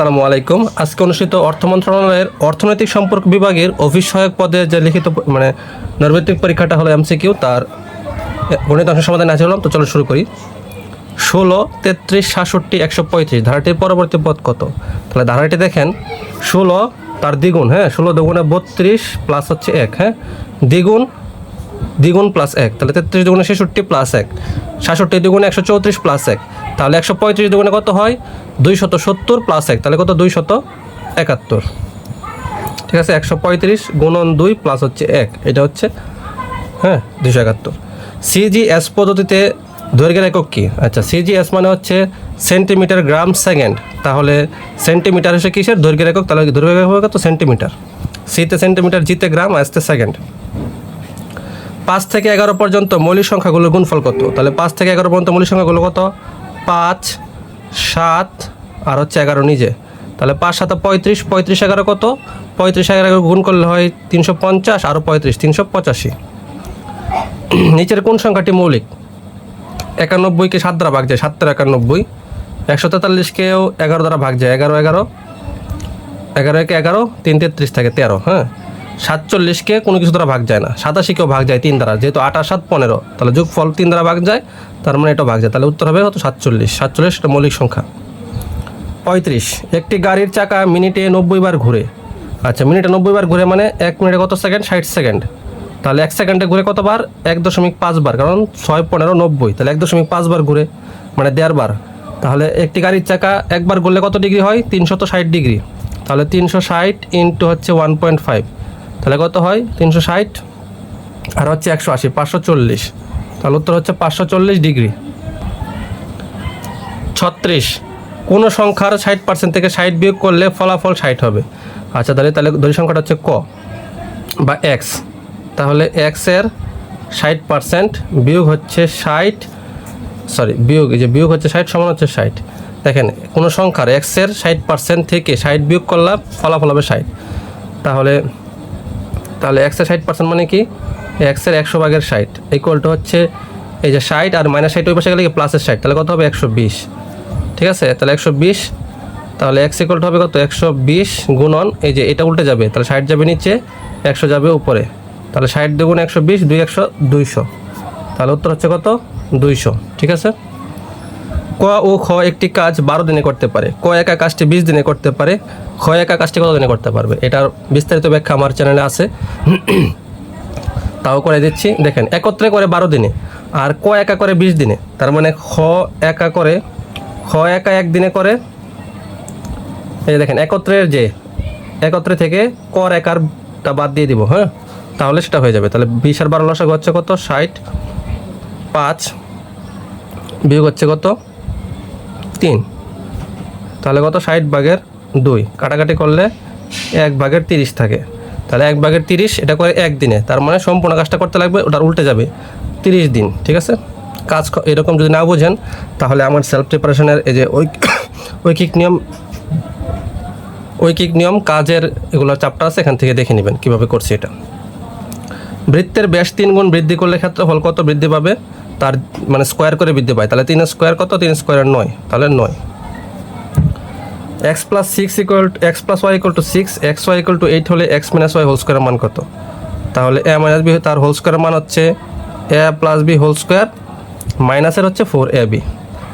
আসসালামু আলাইকুম। আজকে অনুষ্ঠিত অর্থ মন্ত্রণালয়ের অর্থনৈতিক সম্পর্ক বিভাগের অফিস সহায়ক পদে যে লিখিত মানে নৈর্ব্যক্তিক পরীক্ষাটা হলো এমসিকিউ তার গণিত অংশ সমাধান আছে হলাম। তো চলো শুরু করি। ষোলো, তেত্রিশ, সাতষট্টি, একশো পঁয়ত্রিশ, ধারাটির পরবর্তী পদ কত? তাহলে ধারাটি দেখেন। ষোলো, তার দ্বিগুণ হ্যাঁ? ষোলো দ্বিগুণে বত্রিশ প্লাস হচ্ছে এক হ্যাঁ? দ্বিগুণ দ্বিগুণ প্লাস এক, তাহলে তেত্রিশ দুগুণে ছেষট্টি প্লাস এক, সাতষট্টি দুগুণে একশো চৌত্রিশ প্লাস এক, তাহলে একশো পঁয়ত্রিশ দুগুণে কত হয়? দুই শত সত্তর প্লাস এক, তাহলে কত? দুই শত একাত্তর। ঠিক আছে? একশো পঁয়ত্রিশ গুণন দুই প্লাস হচ্ছে এক, এটা হচ্ছে হ্যাঁ দুশো একাত্তর। সিজিএস পদ্ধতিতে দৈর্ঘ্যের একক কী? আচ্ছা সিজিএস মানে হচ্ছে সেন্টিমিটার গ্রাম সেকেন্ড। তাহলে সেন্টিমিটার হচ্ছে কিসের? দৈর্ঘ্যের একক। তাহলে দৈর্ঘ্যের একক হবে কত? সেন্টিমিটার। সিতে সেন্টিমিটার জিতে গ্রাম আসতে সেকেন্ড। পাঁচ থেকে এগারো পর্যন্ত মৌলিক সংখ্যাগুলোর গুণফল কত? তাহলে পাঁচ থেকে এগারো পর্যন্ত মৌলিক সংখ্যাগুলো কত? পাঁচ সাত আর হচ্ছে এগারো নিজে। তাহলে পাঁচ, সাত পঁয়ত্রিশ পঁয়ত্রিশ, এগারো কত? পঁয়ত্রিশ, এগারো গুণ করলে হয় তিনশো পঞ্চাশ আরও পঁয়ত্রিশ, তিনশো পঁচাশি। নিচের কোন সংখ্যাটি মৌলিক? একানব্বইকে সাত দ্বারা ভাগ যায়, সাত দ্বারা একানব্বই। একশো তেতাল্লিশকেও এগারো দ্বারা ভাগ যায়, এগারো এগারো। এগারো একে এগারো, তিন তেত্রিশ থাকে তেরো হ্যাঁ? সাতচল্লিশকে কোনো কিছু দ্বারা ভাগ যায় না। সাতাশিকেও ভাগ যায় তিন দ্বারা। যেহেতু আট আর সাত পনেরো, তাহলে যোগ ফল তিন দ্বারা ভাগ যায়, তার মানে এটা ভাগ যায়। তাহলে উত্তর হবে কত সাতচল্লিশ। সাতচল্লিশ এটা মৌলিক সংখ্যা। পঁয়ত্রিশ, একটি গাড়ির চাকা মিনিটে নব্বই বার ঘুরে। আচ্ছা মিনিটে নব্বই বার ঘুরে মানে এক মিনিটে কত সেকেন্ড? ষাট সেকেন্ড। তাহলে এক সেকেন্ডে ঘুরে কতবার এক দশমিক পাঁচ বার, কারণ ছয়, পনেরো, নব্বই। তাহলে এক দশমিক পাঁচ বার ঘুরে মানে দেড় বার। তাহলে একটি গাড়ির চাকা একবার ঘুরলে কত ডিগ্রি হয়? তিনশত ষাট ডিগ্রি। তাহলে তিনশো ষাট ইন্টু হচ্ছে ওয়ান পয়েন্ট ফাইভ। তাহলে কত হয়? তিনশো ষাট। আর হচ্ছে একশো আশি, পাঁচশো চল্লিশ। তাহলে উত্তর হচ্ছে পাঁচশো চল্লিশ ডিগ্রি। ছত্রিশ। কোনো সংখ্যার ষাট পার্সেন্ট থেকে ষাট বিয়োগ করলে ফলাফল ষাট হবে। আচ্ছা তাহলে তাহলে দলীয় সংখ্যাটা হচ্ছে ক বা এক্স তাহলে এক্সের ষাট পার্সেন্ট বিয়োগ হচ্ছে ষাট সরি বিয়োগ যে বিয়োগ হচ্ছে ষাট সমান হচ্ছে ষাট। দেখেন, কোনো সংখ্যার এক্সের ষাট পার্সেন্ট থেকে ষাট বিয়োগ করলে ফলাফল হবে ষাট। তাহলে তাহলে এক্সের ষাট পার্সেন্ট মানে কি? এক্সের একশো ভাগের ষাট। ইকুয়ালটা হচ্ছে এই যে ষাট আর মাইনাস ষাট ওই পাশে গেলে কি? প্লাসের ষাট। তাহলে কত হবে? একশো বিশ। ঠিক আছে? তাহলে একশো বিশ। তাহলে এক্স ইকুয়ালটা হবে কত? একশো বিশ গুণন এই যে এটা উল্টে যাবে। তাহলে ষাট যাবে নিচে, একশো যাবে উপরে। তাহলে ষাট দুগুণ একশো বিশ, দুই একশো দুইশো। তাহলে উত্তর হচ্ছে কত? দুইশো। ঠিক আছে? ক ও খ একটি কাজ বারো দিনে করতে পারে। ক একা কাজটি বিশ দিনে করতে পারে। খ একা কাজটি কত দিনে করতে পারবে? এটার বিস্তারিত ব্যাখ্যা আমার চ্যানেলে আছে। তাও করে দিচ্ছি। দেখেন, একত্রে করে বারো দিনে আর ক একা করে বিশ দিনে। তার মানে খ একা করে, খ একা একদিনে করে। এই দেখেন, একত্রের যে, একত্রে থেকে কর একারটা বাদ দিয়ে দিব হ্যাঁ? তাহলে সেটা হয়ে যাবে। তাহলে বিশ আর বারো লসাগু হচ্ছে কত? ষাট। পাঁচ। বিয়োগ হচ্ছে কত? তিন। তাহলে কত? ষাট ভাগের দুই। কাটাকাটি করলে এক ভাগের তিরিশ থাকে। তাহলে এক ভাগের তিরিশ, এটা করে একদিনে তার মানে সম্পূর্ণ কাজটা করতে লাগবে ওটার উল্টে যাবে। তিরিশ দিন, ঠিক আছে? কাজ এরকম যদি না বোঝেন, তাহলে আমার সেলফ প্রিপারেশনের এই যে ঐক ঐকিক নিয়ম ঐকিক নিয়ম কাজের এগুলো চাপটা আছে, এখান থেকে দেখে নেবেন কীভাবে করছি এটা। বৃত্তের ব্যাস তিন গুণ বৃদ্ধি করলে ক্ষেত্রফল কত বৃদ্ধি পাবে? তার মানে স্কোয়ার করে বৃদ্ধি পায়। তাহলে তিন স্কোয়ার কত? তিন স্কোয়ার নয়। তাহলে নয়। X plus six equal X plus Y equal to six X Y equal to eight হলে এক্স মাইনাস ওয়াই হোল স্কোয়ারের মান কত? তাহলে এ মাইনাস বি তার হোল স্কোয়ারের মান হচ্ছে A plus B whole square মাইনাসের হচ্ছে ফোর এ বি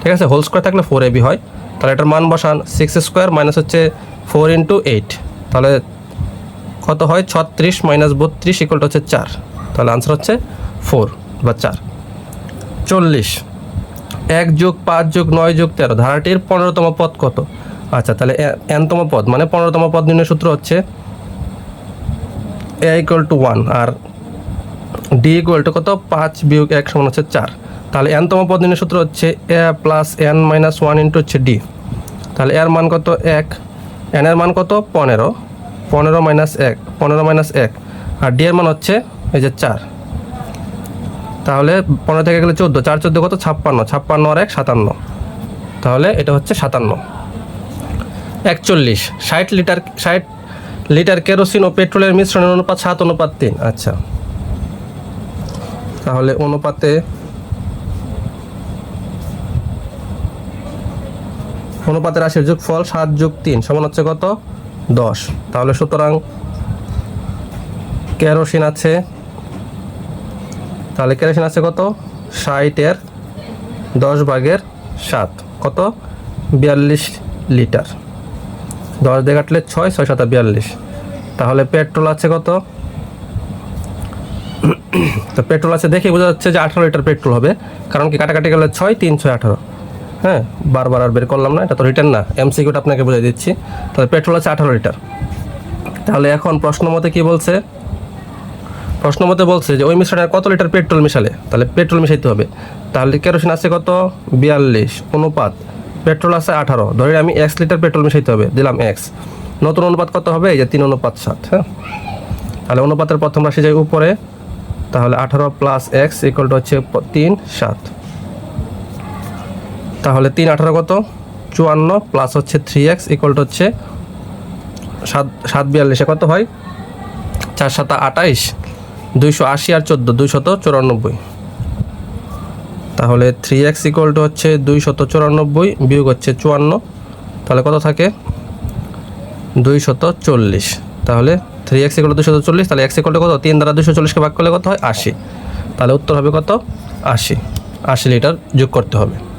ঠিক আছে? হোল স্কোয়ার থাকলে ফোর এ বি হয়। তাহলে এটার মান বসান। সিক্স স্কোয়ার মাইনাস হচ্ছে ফোর ইন্টু এইট তাহলে কত হয়? ছত্রিশ মাইনাস বত্রিশ ইকুয়াল টু হচ্ছে চার। তাহলে আনসার হচ্ছে ফোর বা চার। চল্লিশ। এক যোগ পাঁচ যোগ নয় যোগ তেরো ধারাটির পনেরোতম পদ কত? আচ্ছা তাহলে এনতম পদ মানে পনেরোতম পদ নির্ণয় সূত্র হচ্ছে এ ইকুয়াল টু ওয়ান আর ডি ইকুয়াল টু কত? পাঁচ বিয়োগ এক সমান হচ্ছে চার। তাহলে এনতম পদ নির্ণয় সূত্র হচ্ছে A plus N minus one into হচ্ছে ডি তাহলে এর মান কত? এক। এন এর মান কত? পনেরো। পনেরো মাইনাস এক, পনেরো মাইনাস এক। আর ডি এর মান হচ্ছে এই যে চার। তাহলে পনেরো থেকে গেলে চোদ্দ, চার চোদ্দ কত? ছাপ্পান্ন ছাপ্পান্ন আর এক, সাতান্ন। তাহলে এটা হচ্ছে সাতান্ন। একচল্লিশ। ষাট লিটার ষাট লিটার কেরোসিন ও পেট্রোলের মিশ্রণের অনুপাত সাত, অনুপাত তিন। আচ্ছা। তাহলে অনুপাতে অনুপাতের রাশির যোগফল সাত যোগ তিন সমান হচ্ছে কত? দশ। তাহলে সুতরাং কেরোসিন আছে তাহলে কেরোসিন আছে কত? ষাটের দশ ভাগের সাত। কত? বিয়াল্লিশ লিটার। দশ দিয়ে কাটলে ছয় ছয় সাতা বিয়াল্লিশ। তাহলে পেট্রোল আছে কত? তো পেট্রোল আছে দেখে বোঝা যাচ্ছে যে আঠারো লিটার পেট্রোল হবে। কারণ কি কাটাকাটি গেলে ছয়, তিন, ছয়, আঠারো। হ্যাঁ? বারবার আর বের করলাম না, এটা তো রিটার্ন না। এমসিকিউটা আপনাকে বুঝিয়ে দিচ্ছি। তাহলে পেট্রোল আছে আঠারো লিটার। তাহলে এখন প্রশ্ন মতে কী বলছে? প্রশ্ন মতে বলছে যে, ওই মিশ্রণে কত লিটার পেট্রোল মিশালে? তাহলে পেট্রোল মিশাইতে হবে। তাহলে কেরোসিন আছে কত? বিয়াল্লিশ, অনুপাত। পেট্রোল আছে আঠারো। ধরে আমি এক্স লিটার পেট্রোল মিশাইতে হবে। দিলাম এক্স নতুন অনুপাত কত হবে? এই যে তিন অনুপাত সাত হ্যাঁ? তাহলে অনুপাতের প্রথম রাশি যায় উপরে। তাহলে আঠারো প্লাস এক্স ইকুয়াল টু হচ্ছে তিন, সাত। তাহলে তিন, আঠারো কত? চুয়ান্ন প্লাস হচ্ছে থ্রি এক্স ইকুয়াল টু হচ্ছে সাত সাত বিয়াল্লিশে কত হয়? চার, সাতা আটাইশ দুইশো আশি আর চোদ্দ, দুইশত চুরানব্বই। তাহলে থ্রি এক্স ইকুয়াল টু হচ্ছে দুইশত চুরানব্বই বিয়োগ হচ্ছে চুয়ান্ন। তাহলে কত থাকে? দুইশত চল্লিশ। তাহলে থ্রি এক্স ইকুয়াল দুশো চল্লিশ, তাহলে এক্স ইকুয়াল কত? তিন দ্বারা দুশো চল্লিশকে ভাগ করলে কত হয়? আশি। তাহলে উত্তর হবে কত? আশি। আশি লিটার যোগ করতে হবে।